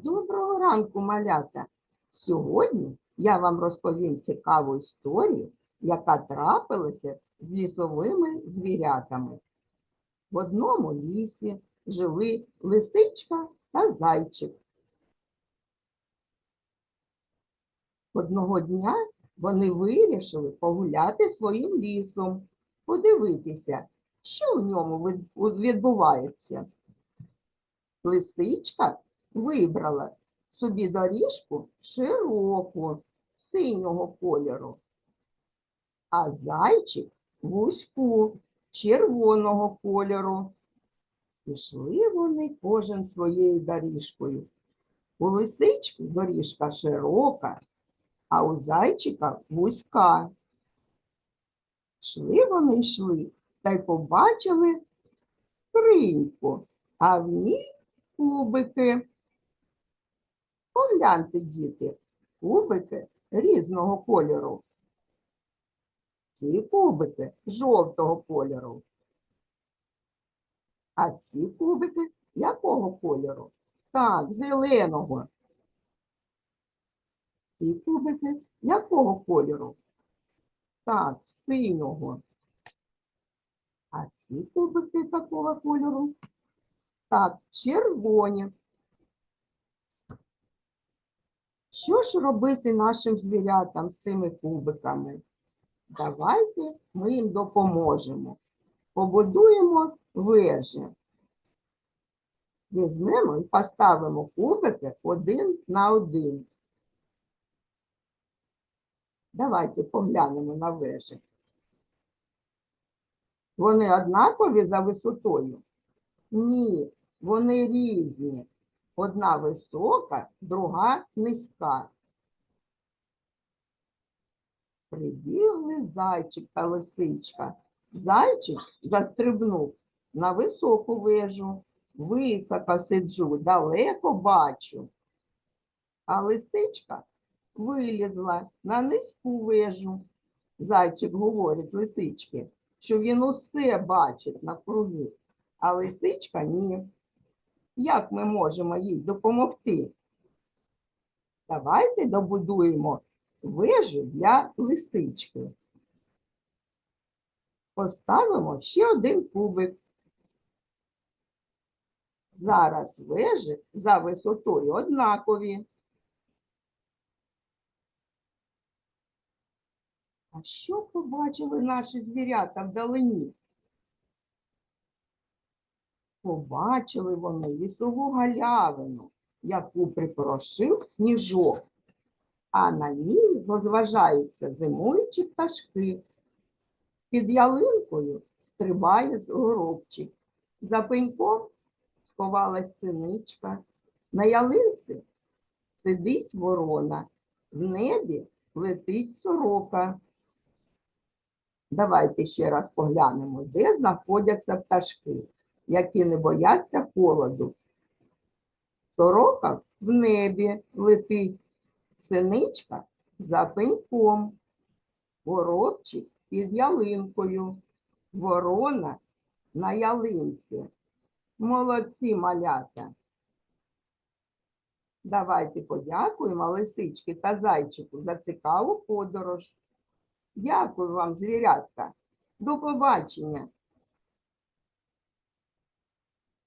Доброго ранку, малята! Сьогодні я вам розповім цікаву історію, яка трапилася з лісовими звірятами. В одному лісі жили лисичка та зайчик. Одного дня вони вирішили погуляти своїм лісом, подивитися, що в ньому відбувається. Лисичка вибрала собі доріжку широку, синього кольору, а зайчик вузьку, червоного кольору. Пішли вони кожен своєю доріжкою. У лисички доріжка широка, а у зайчика вузька. Йшли вони йшли та й побачили скриньку, а в ній кубики. Погляньте, діти, кубики різного кольору. Ці кубики жовтого кольору. А ці кубики якого кольору? Так, зеленого. Ці кубики якого кольору? Так, синього. А ці кубики такого кольору? Так, червоні. Що ж робити нашим звірятам з цими кубиками? Давайте ми їм допоможемо. Побудуємо вежі. Візьмемо і поставимо кубики один на один. Давайте поглянемо на вежі. Вони однакові за висотою? Ні, вони різні. Одна висока, друга низька. Прибігли зайчик та лисичка. Зайчик застрибнув на високу вежу. Високо сиджу, далеко бачу. А лисичка вилізла на низьку вежу. Зайчик говорить лисички, що він усе бачить навкруги, а лисичка ні. Як ми можемо їй допомогти? Давайте добудуємо вежу для лисички. Поставимо ще один кубик. Зараз вежі за висотою однакові. А що побачили наші звірята вдалині? Побачили вони лісову галявину, яку припорошив сніжок, а на ній розважаються зимуючі пташки. Під ялинкою стрибає горобчик. За пеньком сховалась синичка. На ялинці сидить ворона, в небі летить сорока. Давайте ще раз поглянемо, де знаходяться пташки, які не бояться холоду. Сорока в небі летить, синичка за пеньком, воробчик під ялинкою, ворона на ялинці. Молодці малята. Давайте подякуємо лисички та зайчику за цікаву подорож. Дякую вам, звірятка. До побачення.